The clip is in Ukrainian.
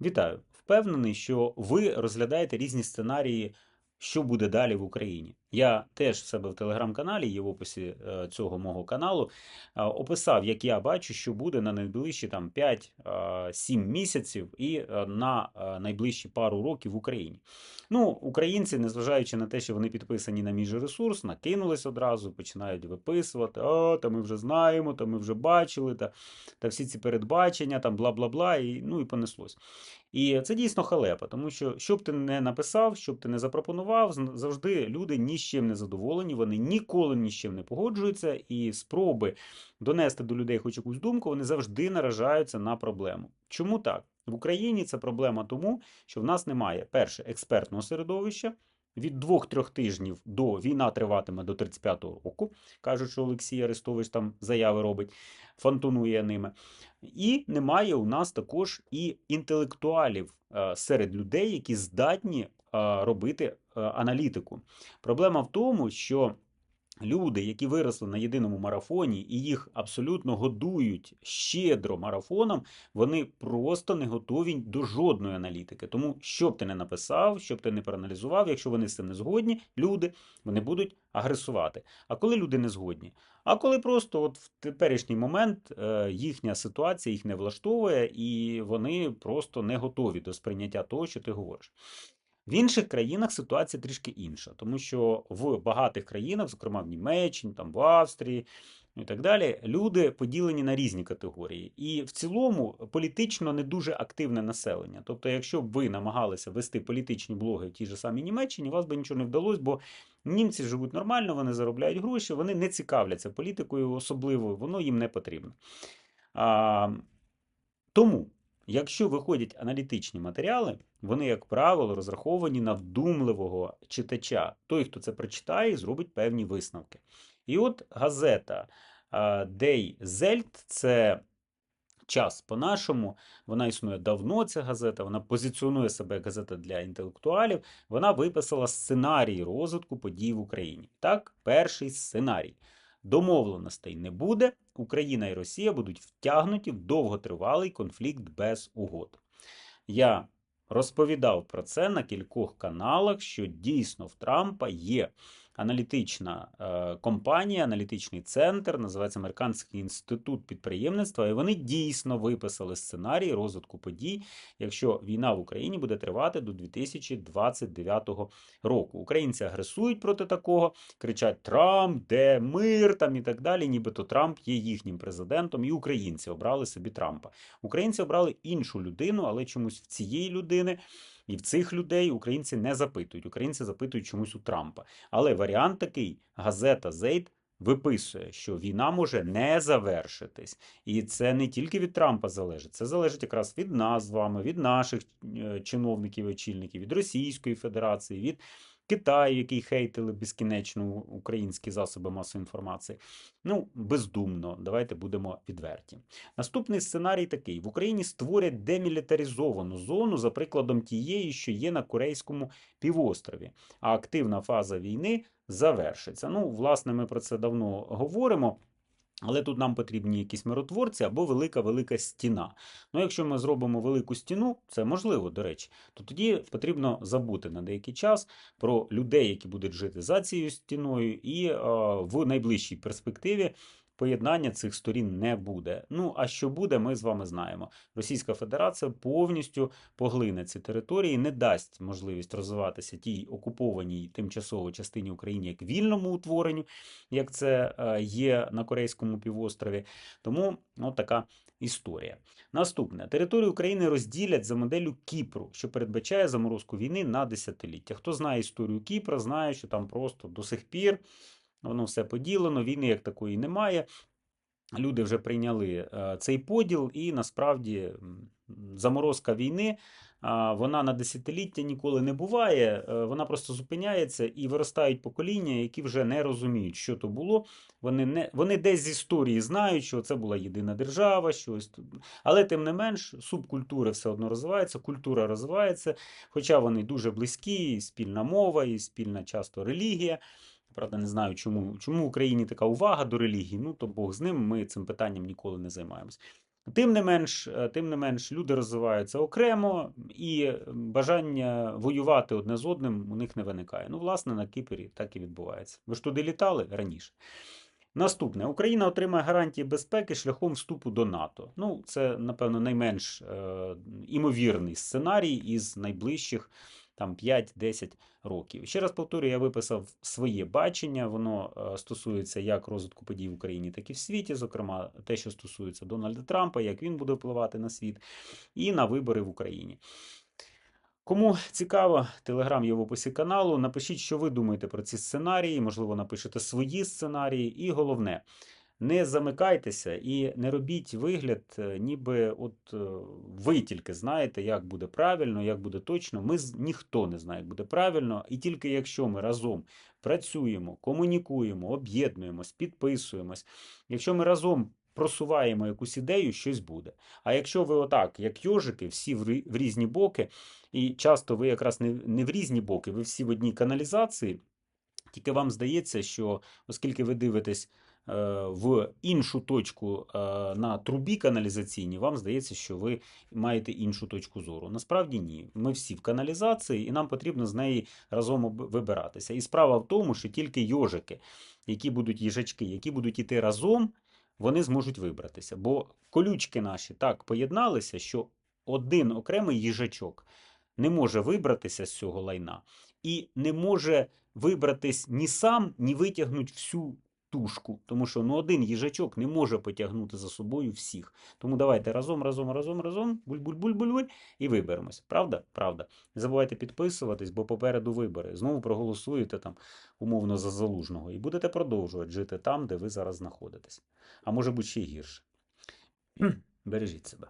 Вітаю! Впевнений, що ви розглядаєте різні сценарії, що буде далі в Україні. Я теж в себе в телеграм-каналі, є в описі е, цього мого каналу, е, описав, як я бачу, що буде на найближчі там 5-7 місяців і е, на е, найближчі пару років в Україні. Ну, українці, незважаючи на те, що вони підписані на мій ресурс, накинулись одразу, починають виписувати: о, та ми вже знаємо, та ми вже бачили, та, та всі ці передбачення, там бла бла бла, і ну і понеслось. І це дійсно халепа, тому що що б ти не написав, що б ти не запропонував, завжди люди ні з чим не задоволені, вони ніколи ні з чим не погоджуються, і спроби донести до людей хоч якусь думку, вони завжди наражаються на проблему. Чому так? В Україні це проблема тому, що в нас немає перше експертного середовища. Від двох-трьох тижнів до війна триватиме до 35-го року. Кажуть, що Олексій Арестович там заяви робить, фантонує ними. І немає у нас також і інтелектуалів е, серед людей, які здатні е, робити аналітику. Проблема в тому, що люди, які виросли на єдиному марафоні, і їх абсолютно годують щедро марафоном, вони просто не готові до жодної аналітики. Тому, що б ти не написав, що б ти не проаналізував, якщо вони з цим не згодні, люди вони будуть агресувати. А коли люди не згодні? А коли просто от в теперішній момент е, їхня ситуація їх не влаштовує, і вони просто не готові до сприйняття того, що ти говориш. В інших країнах ситуація трішки інша, тому що в багатих країнах, зокрема в Німеччині, там в Австрії ну і так далі, люди поділені на різні категорії. І в цілому політично не дуже активне населення. Тобто, якщо б ви намагалися вести політичні блоги в тій же самій Німеччині, у вас би нічого не вдалося, бо німці живуть нормально, вони заробляють гроші, вони не цікавляться політикою особливо, воно їм не потрібно. А, тому, якщо виходять аналітичні матеріали, вони, як правило, розраховані на вдумливого читача. Той, хто це прочитає, зробить певні висновки. І от газета Die Welt – це час по-нашому. Вона існує давно, ця газета, вона позиціонує себе як газета для інтелектуалів. Вона виписала сценарій розвитку подій в Україні. Так, перший сценарій. Домовленостей не буде. Україна і Росія будуть втягнуті в довготривалий конфлікт без угод. Я розповідав про це на кількох каналах, що дійсно в Трампа є аналітична е, компанія, аналітичний центр, називається Американський інститут підприємництва, і вони дійсно виписали сценарій розвитку подій, якщо війна в Україні буде тривати до 2029 року. Українці агресують проти такого, кричать Трамп, де мир там і так далі. Нібито Трамп є їхнім президентом, і українці обрали собі Трампа. Українці обрали іншу людину, але чомусь в цієї людини. І в цих людей українці не запитують. Українці запитують чомусь у Трампа. Але варіант такий: газета Зейд виписує, що війна може не завершитись. І це не тільки від Трампа залежить, це залежить якраз від нас з вами, від наших е, чиновників очільників, від Російської Федерації, від Китаю, який хейтили безкінечно українські засоби масової інформації. Ну, бездумно, давайте будемо відверті. Наступний сценарій такий: в Україні створять демілітаризовану зону за прикладом тієї, що є на Корейському півострові, а активна фаза війни завершиться. Ну, власне, ми про це давно говоримо. Але тут нам потрібні якісь миротворці або велика-велика стіна. Ну, якщо ми зробимо велику стіну, це можливо, до речі, то тоді потрібно забути на деякий час про людей, які будуть жити за цією стіною, і е, в найближчій перспективі поєднання цих сторін не буде. Ну а що буде, ми з вами знаємо. Російська Федерація повністю поглине ці території, не дасть можливість розвиватися тій окупованій тимчасово частині України як вільному утворенню, як це е, є на Корейському півострові. Тому от така. Історія. Наступне. Територію України розділять за моделлю Кіпру, що передбачає заморозку війни на десятиліття. Хто знає історію Кіпра, знає, що там просто до сих пір воно все поділено, війни як такої немає. Люди вже прийняли е, цей поділ, і насправді заморозка війни вона на десятиліття ніколи не буває. е, Вона просто зупиняється і виростають покоління, які вже не розуміють, що то було. Вони не вони десь з історії знають, що це була єдина держава, щось тут. Але тим не менш, субкультури все одно розвиваються, культура розвивається, хоча вони дуже близькі, і спільна мова, і спільна часто релігія. Правда, не знаю, чому, чому в Україні така увага до релігії. Ну, то Бог з ним, ми цим питанням ніколи не займаємось. Тим не менш, е, тим не менш, люди розвиваються окремо, і бажання воювати одне з одним у них не виникає. Ну, власне, на Кіпрі так і відбувається. Ви ж туди літали раніше. Наступне: Україна отримає гарантії безпеки шляхом вступу до НАТО. Ну, це, напевно, найменш е, імовірний сценарій із найближчих там 5-10 років. Ще раз повторюю, я виписав своє бачення. Воно е, стосується як розвитку подій в Україні, так і в світі, зокрема, те, що стосується Дональда Трампа, як він буде впливати на світ, і на вибори в Україні. Кому цікаво, телеграм є в описі каналу. Напишіть, що ви думаєте про ці сценарії, можливо, напишете свої сценарії. І головне, не замикайтеся і не робіть вигляд, е, ніби от е, ви тільки знаєте, як буде правильно, як буде точно. Ми ніхто не знає, як буде правильно, і тільки якщо ми разом працюємо, комунікуємо, об'єднуємось, підписуємось, якщо ми разом просуваємо якусь ідею, щось буде. А якщо ви отак, як йожики, всі в різні боки, і часто ви якраз не, не в різні боки, ви всі в одній каналізації, тільки вам здається, що оскільки ви дивитесь в іншу точку е, на трубі каналізаційній, вам здається, що ви маєте іншу точку зору. Насправді ні. Ми всі в каналізації, і нам потрібно з неї разом вибиратися. І справа в тому, що тільки йожики, які будуть їжачки, які будуть іти разом, вони зможуть вибратися. Бо колючки наші так поєдналися, що один окремий їжачок не може вибратися з цього лайна і не може вибратись ні сам, ні витягнути всю тушку. Тому що ну, один їжачок не може потягнути за собою всіх. Тому давайте разом, разом, разом, разом, буль-буль-буль-буль і виберемось. Правда? Правда. Не забувайте підписуватись, бо попереду вибори. Знову проголосуєте там умовно за залужного і будете продовжувати жити там, де ви зараз знаходитесь. А може бути ще гірше. Бережіть себе.